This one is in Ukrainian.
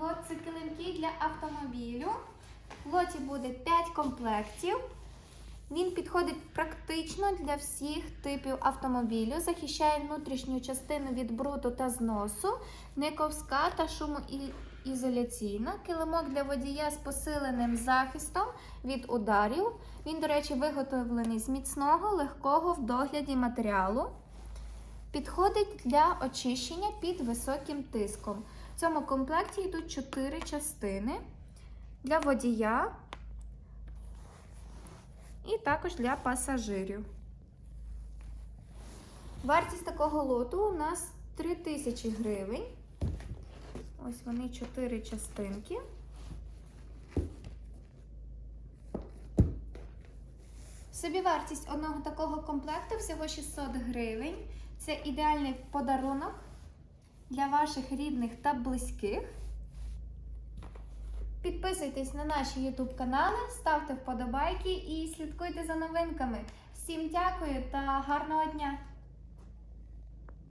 лот це килимки для автомобілю. В лоті буде 5 комплектів. Він підходить практично для всіх типів автомобілю, захищає внутрішню частину від бруду та зносу, не ковська та шумоізоляційна. Килимок для водія з посиленим захистом від ударів. Він, до речі, виготовлений з міцного, легкого в догляді матеріалу. Підходить для очищення під високим тиском. В цьому комплекті йдуть 4 частини для водія і також для пасажирів. Вартість такого лоту у нас 3000 гривень. Ось вони 4 частинки. Собівартість одного такого комплекту всього 600 гривень. Це ідеальний подарунок для ваших рідних та близьких. Підписуйтесь на наші YouTube канали, ставте вподобайки і слідкуйте за новинками. Всім дякую та гарного дня!